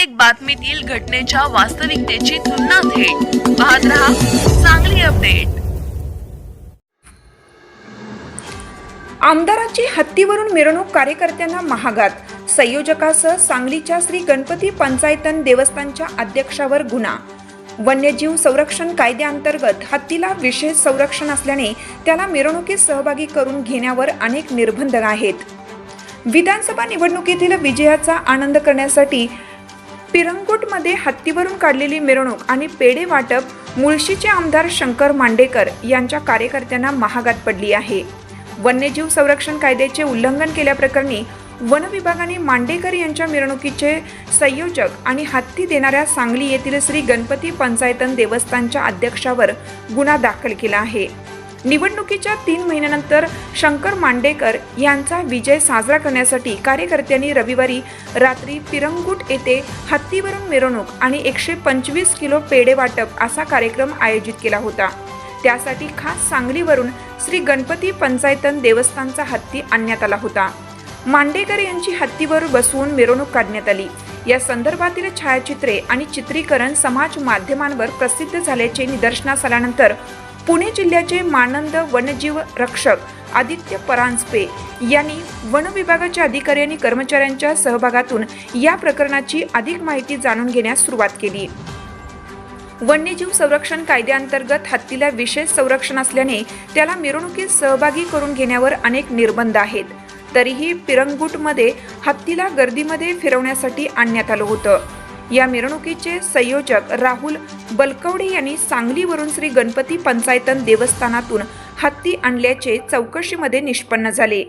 प्रत्येक बातमीतील घटनेच्या वास्तविकतेची तुलना थेट. पाहत रहा चांगली अपडेट. आमदाराची हत्तीवरून मिरवणूक कार्यकर्त्यांना महागात. संयोजकासह सांगलीच्या श्री गणपती पंचायतन देवस्थानच्या अध्यक्षावर गुन्हा. वन्यजीव संरक्षण कायद्याअंतर्गत हत्तीला विशेष संरक्षण असल्याने त्याला मिरवणुकीत सहभागी करून घेण्यावर अनेक निर्बंध आहेत. विधानसभा निवडणुकीतील विजयाचा आनंद करण्यासाठी पिरंगुटमध्ये हत्तीवरून काढलेली मिरवणूक आणि पेढे वाटप मुळशीचे आमदार शंकर मांडेकर यांच्या कार्यकर्त्यांना महागात पडली आहे. वन्यजीव संरक्षण कायद्याचे उल्लंघन केल्याप्रकरणी वन विभागाने मांडेकर यांच्या मिरवणुकीचे संयोजक आणि हत्ती देणाऱ्या सांगली येथील श्री गणपती पंचायतन देवस्थानच्या अध्यक्षावर गुन्हा दाखल केला आहे. निवडणुकीच्या तीन महिन्यानंतर शंकर मांडेकर यांचा विजय साजरा करण्यासाठी कार्यकर्त्यांनी रविवारी रात्री पिरंगुट येथे हत्तीवरून मिरवणूक आणि एकशे पंचवीस किलो पेढे वाटप असा कार्यक्रम आयोजित केला होता. त्यासाठी खास सांगलीवरून श्री गणपती पंचायतन देवस्थानचा हत्ती आणण्यात आला होता. मांडेकर यांची हत्तीवर बसवून मिरवणूक काढण्यात आली. या संदर्भातील छायाचित्रे आणि चित्रीकरण समाज माध्यमांवर प्रसिद्ध झाल्याचे निदर्शनास आल्यानंतर पुणे जिल्ह्याचे मानंद वनजीव रक्षक आदित्य परांजपे यांनी वन विभागाच्या अधिकारी आणि कर्मचाऱ्यांच्या सहभागातून या प्रकरणाची अधिक माहिती जाणून घेण्यास सुरुवात केली. वन्यजीव संरक्षण कायद्याअंतर्गत हत्तीला विशेष संरक्षण असल्याने त्याला मिरवणुकीत सहभागी करून घेण्यावर अनेक निर्बंध आहेत. तरीही पिरंगुटमध्ये हत्तीला गर्दीमध्ये फिरवण्यासाठी आणण्यात आलं होतं. या मिरवणुकीचे संयोजक राहुल बलकवडे यांनी सांगलीवरून श्री गणपती पंचायतन देवस्थानातून हत्ती आणल्याचे चौकशीमध्ये निष्पन्न झाले.